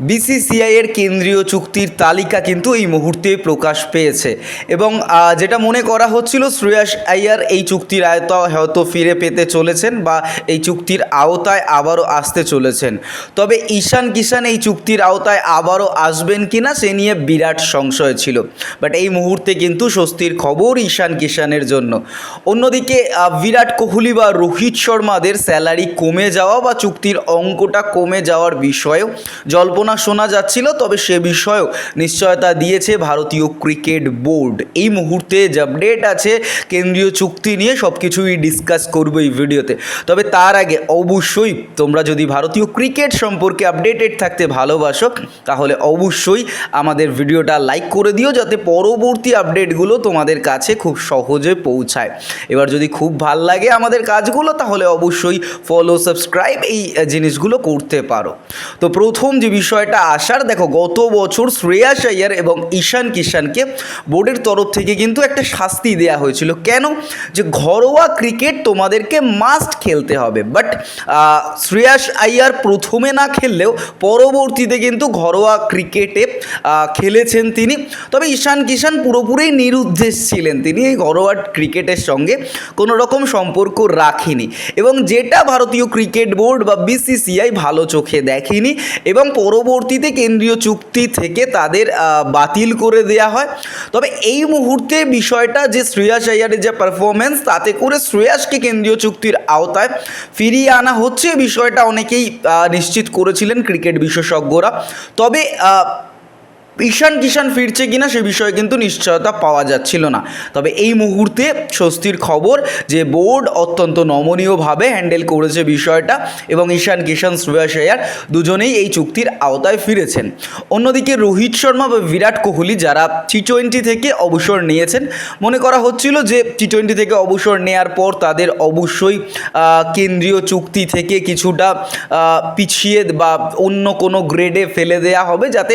BCCI এর কেন্দ্রীয় চুক্তির তালিকা কিন্তু এই মুহূর্তে প্রকাশ পেয়েছে এবং যেটা মনে করা হচ্ছিল শ্রেয়াস আইয়ার এই চুক্তির আয়তায় হয়তো ফিরে পেতে চলেছেন বা এই চুক্তির আওতায় আবারও আসতে চলেছেন। তবে ঈশান কিষান এই চুক্তির আওতায় আবারও আসবেন কিনা সে নিয়ে বিরাট সংশয় ছিল। বাট এই মুহূর্তে কিন্তু স্বস্তির খবর ঈশান কিষানের জন্য। অন্যদিকে বিরাট কোহলি বা রোহিত শর্মাদের স্যালারি কমে যাওয়া বা চুক্তির অঙ্কটা কমে যাওয়ার বিষয়েও জল্পনা শোনা যাচ্ছিল, তবে সে বিষয়েও নিশ্চয়তা দিয়েছে ভারতীয় ক্রিকেট বোর্ড। এই মুহূর্তে যে আপডেট আছে, কেন্দ্রীয় চুক্তি নিয়ে সব কিছুই ডিসকাস করব এই ভিডিওতে। তবে তার আগে অবশ্যই তোমরা যদি ভারতীয় ক্রিকেট সম্পর্কে আপডেটেড থাকতে ভালোবাসো, তাহলে অবশ্যই আমাদের ভিডিওটা লাইক করে দিও, যাতে পরবর্তী আপডেটগুলো তোমাদের কাছে খুব সহজে পৌঁছায়। এবার যদি খুব ভালো লাগে আমাদের কাজগুলো, তাহলে অবশ্যই ফলো সাবস্ক্রাইব এই জিনিসগুলো করতে পারো। তো প্রথম যে বিষয়টা আসার, দেখো, গত বছর শ্রেয়াস আইয়ার এবং ঈশান কিষানকে বোর্ডের তরফ থেকে কিন্তু একটা শাস্তি দেওয়া হয়েছিল। কেন? যে ঘরোয়া ক্রিকেট তোমাদেরকে মাস্ট খেলতে হবে। বাট শ্রেয়াস আইয়ার প্রথমে না খেললেও পরবর্তীতে কিন্তু ঘরোয়া ক্রিকেটে খেলেছেন তিনি। তবে ঈশান কিষান পুরোপুরি নিরুদ্দেশ ছিলেন তিনি এই ঘরোয়া ক্রিকেটের সঙ্গে। কোনো রকম সম্পর্ক রাখেনি। এবং যেটা ভারতীয় ক্রিকেট বোর্ড বা বিসিসিআই ভালো চোখে দেখেনি। এবং পরবর্তীতে কেন্দ্রীয় চুক্তি থেকে তাদের বাতিল করে দেয়া হয়। তবে এই মুহূর্তে বিষয়টা যে শ্রেয়াস আয়ারের যে পারফরমেন্স তাতে করে শ্রেয়াসকে কেন্দ্রীয় চুক্তির আওতায় ফিরিয়ে আনা হচ্ছে। বিষয়টা অনেকেই নিশ্চিত করেছিলেন ক্রিকেট বিশেষজ্ঞরা। তবে ঈশান কিষান ফিরছে কিনা সে বিষয়ে কিন্তু নিশ্চয়তা পাওয়া যাচ্ছিল না। তবে এই মুহূর্তে স্বস্তির খবর যে বোর্ড অত্যন্ত নমনীয়ভাবে হ্যান্ডেল করেছে বিষয়টা এবং ঈশান কিষান শ্রেয়াস আয়ার দুজনেই এই চুক্তির আওতায় ফিরেছেন। অন্যদিকে রোহিত শর্মা বা বিরাট কোহলি যারা টি টোয়েন্টি থেকে অবসর নিয়েছেন, মনে করা হচ্ছিল যে টি টোয়েন্টি থেকে অবসর নেয়ার পর তাদের অবশ্যই কেন্দ্রীয় চুক্তি থেকে কিছুটা পিছিয়ে বা অন্য কোনো গ্রেডে ফেলে দেয়া হবে যাতে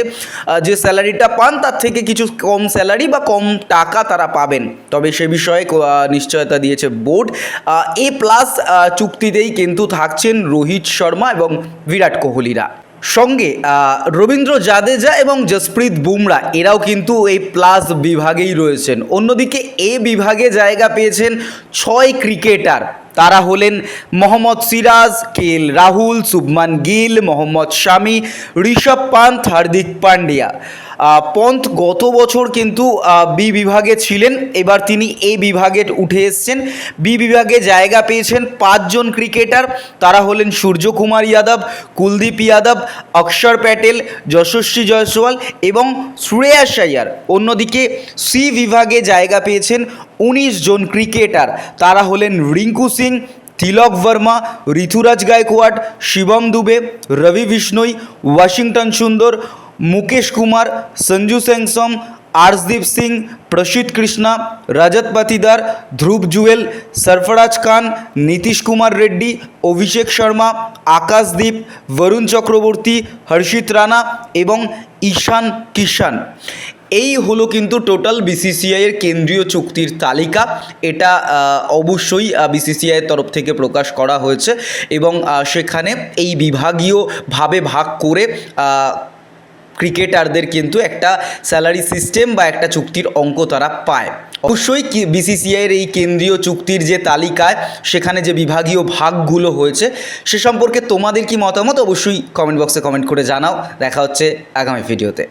যে স্যালারিটা পান, তার থেকে কিছু কম স্যালারি বা কম টাকা তারা পাবেন। তবে সে বিষয়ে নিশ্চয়তা দিয়েছে বোর্ড। এ প্লাস চুক্তিতেই কিন্তু থাকছেন রোহিত শর্মা এবং বিরাট কোহলিরা। সঙ্গে রবীন্দ্র জাদেজা এবং জসপ্রীত বুমরা, এরাও কিন্তু এই প্লাস বিভাগেই রয়েছেন। অন্যদিকে এ বিভাগে জায়গা পেয়েছেন ছয় ক্রিকেটার। তারা হলেন মোহাম্মদ সিরাজ, কে রাহুল, শুভমান গিল, মোহাম্মদ শামি, ঋষভ পান্থ, হার্দিক পান্ডিয়া। পন্থ গত বছর কিন্তু বি বিভাগে ছিলেন। এবার তিনি এ বিভাগে উঠে এসছেন। বি বিভাগে জায়গা পেয়েছেন পাঁচজন ক্রিকেটার। তারা হলেন সূর্যকুমার যাদব, কুলদীপ যাদব, অক্ষর প্যাটেল, যশস্বী জয়সওয়াল এবং শ্রেয়াস আইয়ার অন্যদিকে সি বিভাগে জায়গা পেয়েছেন উনিশ জন ক্রিকেটার। তারা হলেন রিঙ্কু সিং, তিলক ভার্মা ঋতুরাজ গায়কোয়াড, শিবম দুবে, রবি বিষ্ণই, ওয়াশিংটন সুন্দর, মুকেশ কুমার, সঞ্জু স্যামসম আর্শদীপ সিং প্রসিদ্ধ কৃষ্ণা রজত পাতিদার, ধ্রুব জুয়েল, সরফরাজ খান, নীতিশ কুমার রেড্ডি, অভিষেক শর্মা, আকাশদীপ, বরুণ চক্রবর্তী, হর্ষিত রানা এবং ঈশান কিষান এই হলো কিন্তু টোটাল বিসিসিআই এর কেন্দ্রীয় চুক্তির তালিকা। এটা অবশ্যই বিসিসিআই এর তরফ থেকে প্রকাশ করা হয়েছে এবং সেখানে এই বিভাগীয়ভাবে ভাগ করে ক্রিকেটারদের কিন্তু একটা স্যালারি সিস্টেম বা একটা চুক্তির অঙ্ক তারা পায়। অবশ্যই বিসিসিআইয়ের এই কেন্দ্রীয় চুক্তির যে তালিকায় সেখানে যে বিভাগীয় ভাগগুলো হয়েছে, সে সম্পর্কে তোমাদের কি মতামত? অবশ্যই কমেন্ট বক্সে কমেন্ট করে জানাও। দেখা হচ্ছে আগামী ভিডিওতে।